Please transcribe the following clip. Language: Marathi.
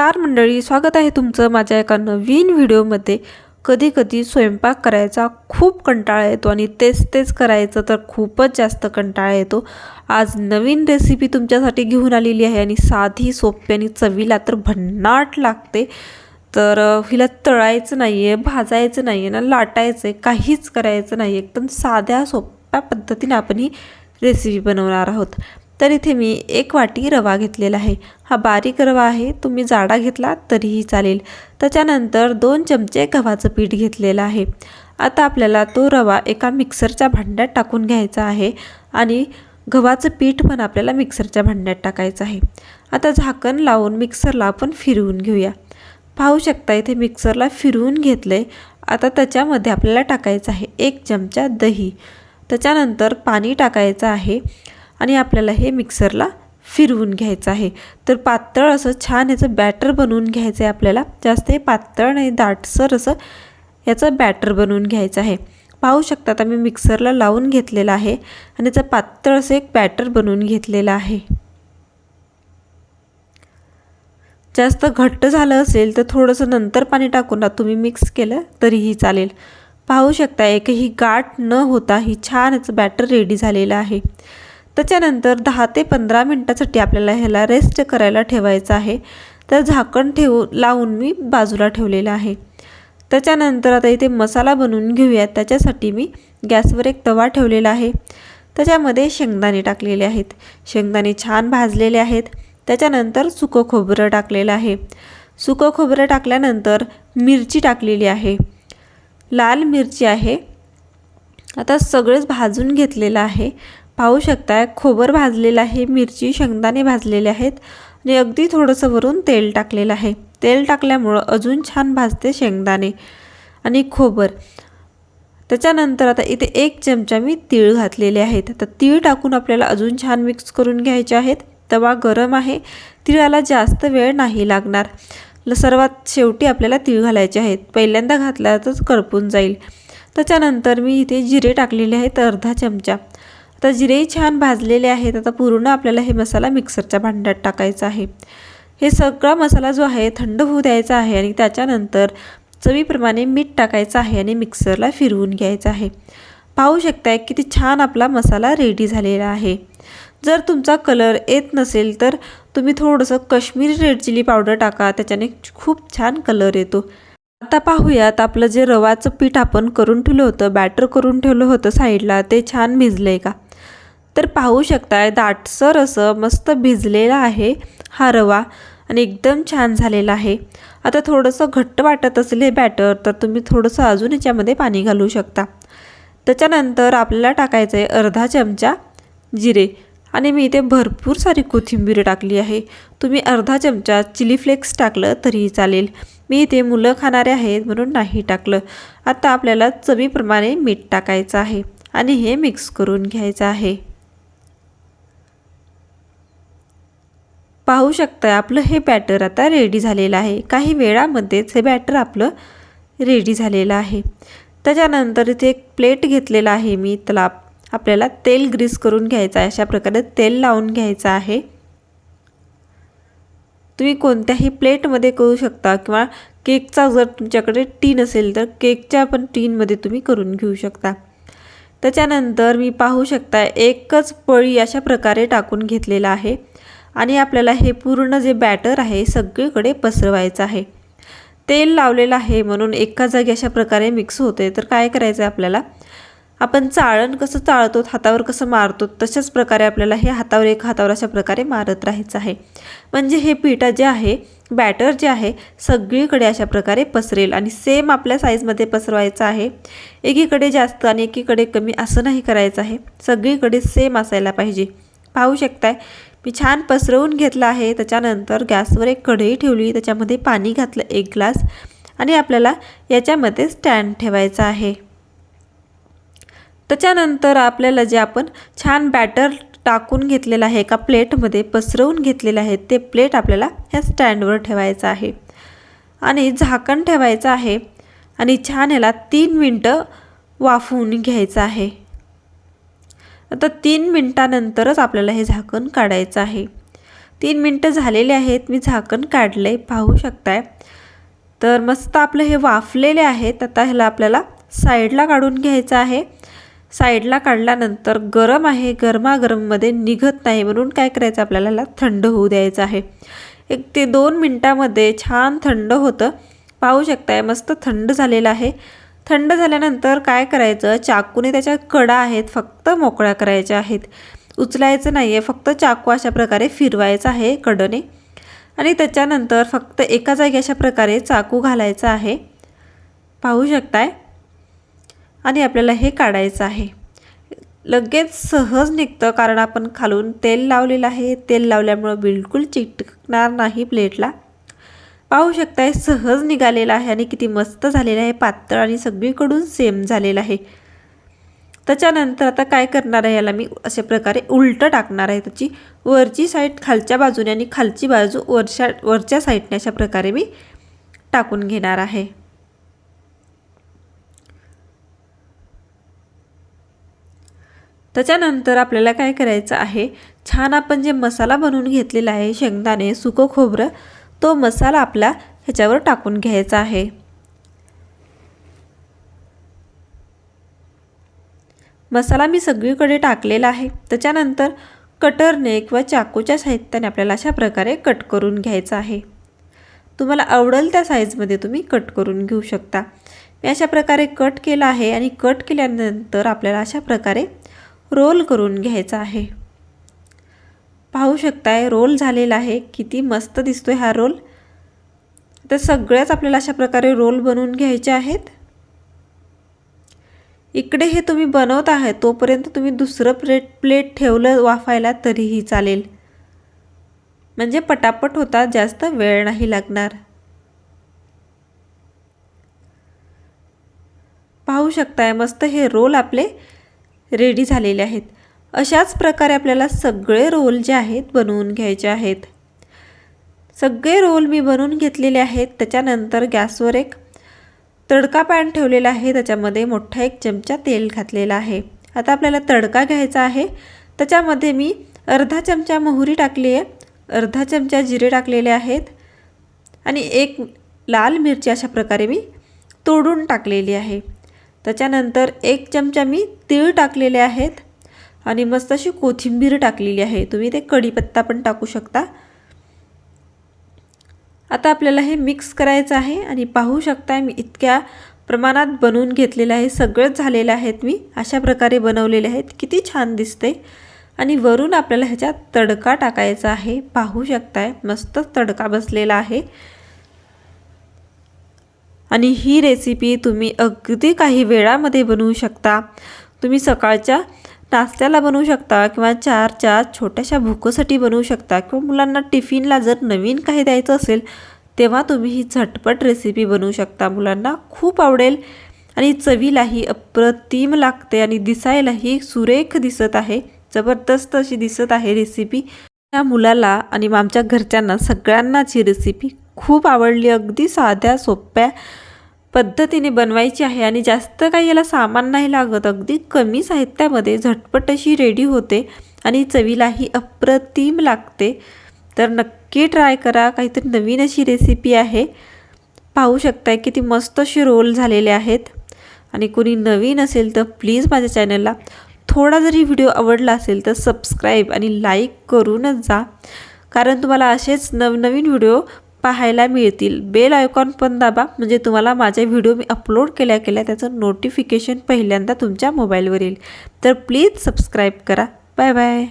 नमस्कार मंडळी स्वागत आहे तुमचं माझ्या एका नवीन व्हिडिओमध्ये. कधी कधी स्वयंपाक करायचा खूप कंटाळा येतो आणि तेच तेच करायचं तर खूपच जास्त कंटाळा येतो. आज नवीन रेसिपी तुमच्यासाठी घेऊन आलेली आहे आणि साधी सोपी आणि चवीला तर भन्नाट लागते. तर हिला तळायचं नाही आहे भाजायचं नाही आहे ना लाटायचं आहे काहीच करायचं नाही एकदम साध्या सोप्या पद्धतीने आपण ही रेसिपी बनवणार आहोत. तर इथे मी एक वाटी रवा घेतलेला आहे. हा बारीक रवा आहे तुम्ही जाडा घेतला तरीही चालेल. त्याच्यानंतर दोन चमचे गव्हाचं पीठ घेतलेलं आहे. आता आपल्याला तो रवा एका मिक्सरच्या भांड्यात टाकून घ्यायचा आहे आणि गव्हाचं पीठ पण आपल्याला मिक्सरच्या भांड्यात टाकायचं आहे. आता झाकण लावून मिक्सरला आपण फिरवून घेऊया. पाहू शकता इथे मिक्सरला फिरवून घेतलं आहे आता त्याच्यामध्ये आपल्याला टाकायचं आहे एक चमचा दही. त्याच्यानंतर पाणी टाकायचं आहे. आणि आपल्याला हे मिक्सरला फिरवून घ्यायचं आहे. तर पातळ असं छान याचं बॅटर बनवून घ्यायचं आहे आपल्याला. जास्त हे पातळ नाही दाटसर असं याचं बॅटर बनवून घ्यायचं आहे. पाहू शकता आता मी मिक्सरला लावून घेतलेलं आहे आणि याचं पातळ असं एक बॅटर बनवून घेतलेलं आहे. जास्त घट्ट झालं असेल तर थोडंसं नंतर पाणी टाकून ना तुम्ही मिक्स केलं तरीही चालेल. पाहू शकता एकही गाठ न होता ही छान याचं बॅटर रेडी झालेलं आहे. त्याच्यानंतर दहा ते पंधरा मिनटासाठी आपल्याला ह्याला रेस्ट करायला ठेवायचं आहे. तर झाकण ठेवू लावून मी बाजूला ठेवलेलं आहे. त्याच्यानंतर आता इथे मसाला बनवून घेऊयात. त्याच्यासाठी मी गॅसवर एक तवा ठेवलेला आहे. त्याच्यामध्ये शेंगदाणे टाकलेले आहेत. शेंगदाणे छान भाजलेले आहेत. त्याच्यानंतर सुकं खोबरं टाकलेलं आहे. सुकं खोबरं टाकल्यानंतर मिरची टाकलेली आहे. लाल मिरची आहे. आता सगळंच भाजून घेतलेलं आहे. पाहू शकताय खोबर भाजलेलं आहे मिरची शेंगदाणे भाजलेले आहेत. आणि अगदी थोडंसं वरून तेल टाकलेलं आहे. तेल टाकल्यामुळं अजून छान भाजते शेंगदाणे आणि खोबर. त्याच्यानंतर आता इथे एक चमचा मी तीळ घातलेले आहेत. आता तीळ टाकून आपल्याला अजून छान मिक्स करून घ्यायचे आहेत. तवा गरम आहे. तिळाला जास्त वेळ नाही लागणार. ल सर्वात शेवटी आपल्याला तीळ घालायचे आहेत. पहिल्यांदा घातला तरच करपून जाईल. त्याच्यानंतर मी इथे जिरे टाकलेले आहेत अर्धा चमचा. आता जिरेही छान भाजलेले आहेत. आता पूर्ण आपल्याला हे मसाला मिक्सरच्या भांड्यात टाकायचा आहे. हे सगळा मसाला जो आहे थंड होऊ द्यायचा आहे आणि त्याच्यानंतर चवीप्रमाणे मीठ टाकायचं आहे आणि मिक्सरला फिरवून घ्यायचं आहे. पाहू शकताय किती छान आपला मसाला रेडी झालेला आहे. जर तुमचा कलर येत नसेल तर तुम्ही थोडंसं कश्मीरी रेड चिली पावडर टाका त्याच्याने खूप छान कलर येतो. आता पाहूयात आपलं जे रवाचं पीठ आपण करून ठेवलं होतं बॅटर करून ठेवलं होतं साईडला ते छान भिजलं आहे का? तर पाहू शकताय दाटसर असं मस्त भिजलेलं आहे हा रवा आणि एकदम छान झालेला आहे. आता थोडंसं घट्ट वाटत असेल हे बॅटर तर तुम्ही थोडंसं अजून याच्यामध्ये पाणी घालू शकता. त्याच्यानंतर आपल्याला टाकायचं आहे अर्धा चमचा जिरे आणि मी इथे भरपूर सारी कोथिंबीर टाकली आहे. तुम्ही अर्धा चमचा चिली फ्लेक्स टाकलं तरीही चालेल. मी इथे मुलं खाणारे आहेत म्हणून नाही टाकलं. आता आपल्याला चवीप्रमाणे मीठ टाकायचं आहे आणि हे मिक्स करून घ्यायचं आहे. पाहू शकताय आपलं हे बॅटर आता रेडी झालेलं आहे. काही वेळामध्येच हे बॅटर आपलं रेडी झालेलं आहे. त्याच्यानंतर इथे एक प्लेट घेतलेला आहे मी त्याला आपल्याला तेल ग्रीस करून घ्यायचं आहे. अशा प्रकारे तेल लावून घ्यायचं आहे. तुम्ही कोणत्याही प्लेटमध्ये करू शकता किंवा केकचा जर तुमच्याकडे टीन असेल तर केकच्या पण टीनमध्ये तुम्ही करून घेऊ शकता. त्याच्यानंतर मी पाहू शकता एकच पळी अशा प्रकारे टाकून घेतलेला आहे. आणि आपल्याला हे पूर्ण जे बॅटर आहे सगळीकडे पसरवायचं आहे. तेल लावलेलं आहे म्हणून एका जागी अशा प्रकारे मिक्स होते तर काय करायचं आहे आपल्याला? आपण चाळण कसं चाळतो हातावर कसं मारतो तशाच प्रकारे आपल्याला हे हातावर एक हातावर अशा प्रकारे मारत राहायचं आहे. म्हणजे हे पिठा जे आहे बॅटर जे आहे सगळीकडे अशा प्रकारे पसरेल आणि सेम आपल्या साईजमध्ये पसरवायचं आहे. एकीकडे जास्त आणि एकीकडे कमी असं नाही करायचं आहे. सगळीकडे सेम असायला पाहिजे. पाहू शकताय? मी छान पसरवून घेतलं आहे. त्याच्यानंतर गॅसवर एक कढई ठेवली. त्याच्यामध्ये पाणी घातलं एक ग्लास. आणि आपल्याला याच्यामध्ये स्टँड ठेवायचं आहे. त्याच्यानंतर आपल्याला जे आपण छान बॅटर टाकून घेतलेलं आहे एका प्लेटमध्ये पसरवून घेतलेलं आहे ते प्लेट आपल्याला ह्या स्टँडवर ठेवायचं आहे. आणि झाकण ठेवायचं आहे. आणि छान ह्याला तीन मिनटं वाफवून घ्यायचं आहे. आता तीन मिनटानंतरच आपल्याला हे झाकण काढायचं आहे. तीन मिनटं झालेले आहेत मी झाकण काढलं आहे पाहू शकताय. तर मस्त आपलं हे वाफलेले आहेत आता ह्याला आपल्याला साईडला काढून घ्यायचं आहे. साईडला काढल्यानंतर गरम आहे गरमागरममध्ये निघत नाही म्हणून काय करायचं आपल्याला ह्याला थंड होऊ द्यायचं आहे. एक ते दोन मिनटामध्ये छान थंड होतं. पाहू शकताय मस्त थंड झालेलं आहे. थंड झाल्यानंतर काय करायचं? चाकूने त्याच्या कडा आहेत फक्त मोकळ्या करायच्या आहेत. उचलायचं नाही आहे फक्त चाकू अशा प्रकारे फिरवायचं आहे कडने. आणि त्याच्यानंतर फक्त एका जागी अशा प्रकारे चाकू घालायचा आहे. पाहू शकताय? आणि आपल्याला हे काढायचं आहे. लगेच सहज निघतं कारण आपण खालून तेल लावलेलं आहे. तेल लावल्यामुळं बिलकुल चिटकणार नाही प्लेटला. पाहू शकताय सहज निघालेला आहे आणि किती मस्त झालेलं आहे. पातळ आणि सगळीकडून सेम झालेलं आहे. त्याच्यानंतर आता काय करणार आहे याला मी अशा प्रकारे उलटं टाकणार आहे त्याची. वरची साईड खालच्या बाजूने आणि खालची बाजू वरच्या वरच्या साईडने अशा प्रकारे मी टाकून घेणार आहे. त्याच्यानंतर आपल्याला काय करायचं आहे छान आपण जे मसाला बनवून घेतलेला आहे शेंगदाणे सुकं खोबरं तो मसाला आपला ह्याच्यावर टाकून घ्यायचा आहे. मसाला मी सगळीकडे टाकलेला आहे. त्याच्यानंतर कटरने किंवा चाकूच्या साहित्याने आपल्याला अशा प्रकारे कट करून घ्यायचं आहे. तुम्हाला आवडेल त्या साईजमध्ये तुम्ही कट करून घेऊ शकता. मी अशा प्रकारे कट केला आहे आणि कट केल्यानंतर आपल्याला अशा प्रकारे रोल करून घ्यायचा आहे. पाहू शकताय रोल झालेला आहे. किती मस्त दिसतोय हा रोल. तर सगळ्याच आपल्याला अशा प्रकारे रोल बनवून घ्यायचे आहेत. इकडे हे तुम्ही बनवत आहे तोपर्यंत तुम्ही दुसरं प्लेट प्लेट ठेवलं वाफायला तरीही चालेल. म्हणजे पटापट होता जास्त वेळ नाही लागणार. पाहू शकताय मस्त हे रोल आपले रेडी झालेले आहेत. अशाच प्रकारे आपल्याला सगळे रोल जे आहेत बनवून घ्यायचे आहेत. सगळे रोल मी बनवून घेतलेले आहेत. त्याच्यानंतर गॅसवर एक तडका पॅन ठेवलेला आहे. त्याच्यामध्ये मोठा एक चमचा तेल घातलेला आहे. आता आपल्याला तडका घ्यायचा आहे. त्याच्यामध्ये मी अर्धा चमचा मोहरी टाकली आहे. अर्धा चमचा जिरे टाकलेले आहेत. आणि एक लाल मिरची अशा प्रकारे मी तोडून टाकलेली आहे. त्याच्यानंतर एक चमचा मी तीळ टाकलेले आहेत. आणि मस्त अशी कोथिंबीर टाकलेली आहे. तुम्ही ते कढीपत्ता पण टाकू शकता. आता आपल्याला हे मिक्स करायचं आहे आणि पाहू शकता मी इतक्या प्रमाणात बनवून घेतलेलं आहे. सगळंच झालेलं आहेत मी. अशा प्रकारे बनवलेले आहेत. किती छान दिसते आणि वरून आपल्याला ह्याच्यात तडका टाकायचा आहे. पाहू शकताय. मस्त तडका बसलेला आहे. आणि ही रेसिपी तुम्ही अगदी काही वेळामध्ये बनवू शकता. तुम्ही सकाळच्या नाश्त्याला बनवू शकता किंवा चारच्या छोट्याशा भुकोसाठी बनवू शकता किंवा मुलांना टिफिनला जर नवीन काही द्यायचं असेल तेव्हा तुम्ही ही झटपट रेसिपी बनवू शकता. मुलांना खूप आवडेल आणि चवीलाही अप्रतिम लागते आणि दिसायलाही सुरेख दिसत आहे. जबरदस्त अशी दिसत आहे रेसिपी त्या मुलाला आणि आमच्या घरच्यांना सगळ्यांनाच ही रेसिपी खूप आवडली. अगदी साध्या सोप्या पद्धतीने बनवायची आहे आणि जास्त काही याला सामान नाही लागत. अगदी कमी साहित्यामध्ये झटपट अशी रेडी होते आणि चवीलाही अप्रतिम लागते. तर नक्की ट्राय करा. काहीतरी नवीन अशी रेसिपी आहे. पाहू शकताय किती मस्त असे रोल झालेले आहेत. आणि कोणी नवीन असेल तर प्लीज माझ्या चॅनलला थोडा जरी व्हिडिओ आवडला असेल तर सबस्क्राईब आणि लाईक करूनच जा. कारण तुम्हाला असेच नवनवीन व्हिडिओ पाहायला मिळतील. बेल आयकॉन पण दाबा. म्हणजे तुम्हाला माझे व्हिडिओ मी अपलोड केल्या केल्या त्याचं नोटिफिकेशन पहिल्यांदा तुमच्या मोबाईलवर येईल. तर प्लीज सबस्क्राईब करा. Bye bye